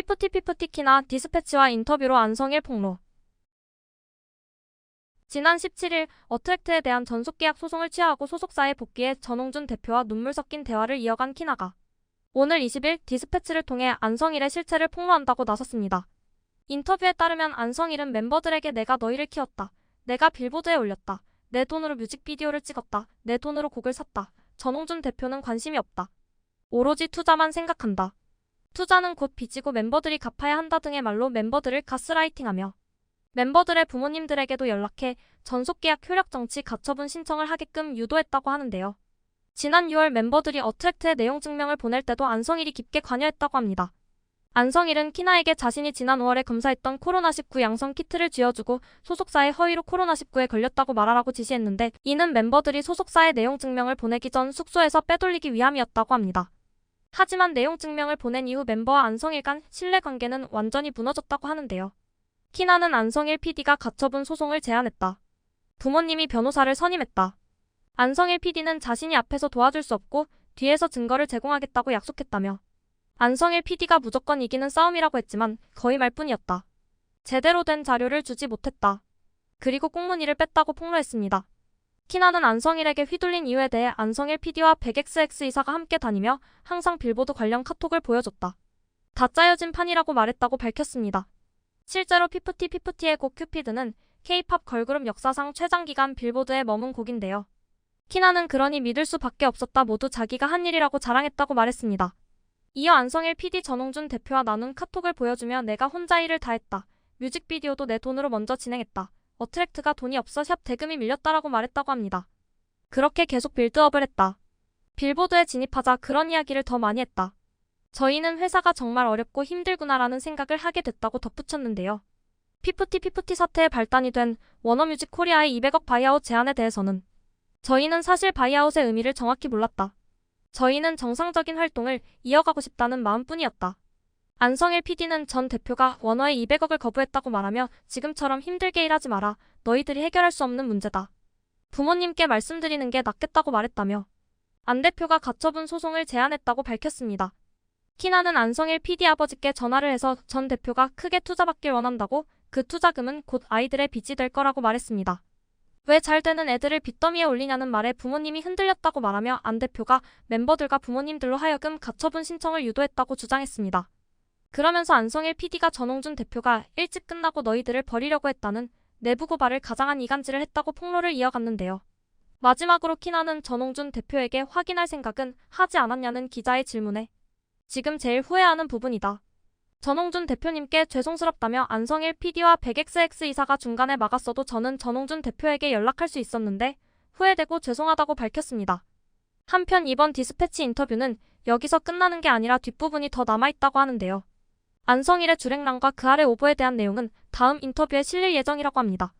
피프티 피프티 키나 디스패치와 인터뷰로 안성일 폭로. 지난 17일 어트랙트에 대한 전속계약 소송을 취하하고 소속사에 복귀해 전홍준 대표와 눈물 섞인 대화를 이어간 키나가 오늘 20일 디스패치를 통해 안성일의 실체를 폭로한다고 나섰습니다. 인터뷰에 따르면 안성일은 멤버들에게 내가 너희를 키웠다. 내가 빌보드에 올렸다. 내 돈으로 뮤직비디오를 찍었다. 내 돈으로 곡을 샀다. 전홍준 대표는 관심이 없다. 오로지 투자만 생각한다. 투자는 곧 빚이고 멤버들이 갚아야 한다 등의 말로 멤버들을 가스라이팅하며 멤버들의 부모님들에게도 연락해 전속계약 효력 정치 가처분 신청을 하게끔 유도했다고 하는데요. 지난 6월 멤버들이 어트랙트의 내용 증명을 보낼 때도 안성일이 깊게 관여했다고 합니다. 안성일은 키나에게 자신이 지난 5월에 검사했던 코로나19 양성 키트를 쥐어주고 소속사의 허위로 코로나19에 걸렸다고 말하라고 지시했는데 이는 멤버들이 소속사의 내용 증명을 보내기 전 숙소에서 빼돌리기 위함이었다고 합니다. 하지만 내용 증명을 보낸 이후 멤버와 안성일 간 신뢰 관계는 완전히 무너졌다고 하는데요. 키나는 안성일 PD가 가처분 소송을 제안했다. 부모님이 변호사를 선임했다. 안성일 PD는 자신이 앞에서 도와줄 수 없고 뒤에서 증거를 제공하겠다고 약속했다며 안성일 PD가 무조건 이기는 싸움이라고 했지만 거의 말뿐이었다. 제대로 된 자료를 주지 못했다. 그리고 꽁무니를 뺐다고 폭로했습니다. 키나는 안성일에게 휘둘린 이유에 대해 안성일 PD와 100XX 이사가 함께 다니며 항상 빌보드 관련 카톡을 보여줬다. 다 짜여진 판이라고 말했다고 밝혔습니다. 실제로 피프티 피프티의 곡 큐피드는 K-팝 걸그룹 역사상 최장기간 빌보드에 머문 곡인데요. 키나는 그러니 믿을 수밖에 없었다 모두 자기가 한 일이라고 자랑했다고 말했습니다. 이어 안성일 PD 전홍준 대표와 나눈 카톡을 보여주며 내가 혼자 일을 다 했다. 뮤직비디오도 내 돈으로 먼저 진행했다. 어트랙트가 돈이 없어 샵 대금이 밀렸다라고 말했다고 합니다. 그렇게 계속 빌드업을 했다. 빌보드에 진입하자 그런 이야기를 더 많이 했다. 저희는 회사가 정말 어렵고 힘들구나라는 생각을 하게 됐다고 덧붙였는데요. 피프티 피프티 사태의 발단이 된 워너뮤직 코리아의 200억 바이아웃 제안에 대해서는 저희는 사실 바이아웃의 의미를 정확히 몰랐다. 저희는 정상적인 활동을 이어가고 싶다는 마음뿐이었다. 안성일 PD는 전 대표가 원어의 200억을 거부했다고 말하며 지금처럼 힘들게 일하지 마라. 너희들이 해결할 수 없는 문제다. 부모님께 말씀드리는 게 낫겠다고 말했다며 안 대표가 가처분 소송을 제안했다고 밝혔습니다. 키나는 안성일 PD 아버지께 전화를 해서 전 대표가 크게 투자받길 원한다고 그 투자금은 곧 아이들의 빚이 될 거라고 말했습니다. 왜 잘 되는 애들을 빚더미에 올리냐는 말에 부모님이 흔들렸다고 말하며 안 대표가 멤버들과 부모님들로 하여금 가처분 신청을 유도했다고 주장했습니다. 그러면서 안성일 PD가 전홍준 대표가 일찍 끝나고 너희들을 버리려고 했다는 내부 고발을 가장한 이간질을 했다고 폭로를 이어갔는데요. 마지막으로 키나는 전홍준 대표에게 확인할 생각은 하지 않았냐는 기자의 질문에 지금 제일 후회하는 부분이다. 전홍준 대표님께 죄송스럽다며 안성일 PD와 100XX 이사가 중간에 막았어도 저는 전홍준 대표에게 연락할 수 있었는데 후회되고 죄송하다고 밝혔습니다. 한편 이번 디스패치 인터뷰는 여기서 끝나는 게 아니라 뒷부분이 더 남아있다고 하는데요. 안성일의 주랭랑과 그 아래 오보에 대한 내용은 다음 인터뷰에 실릴 예정이라고 합니다.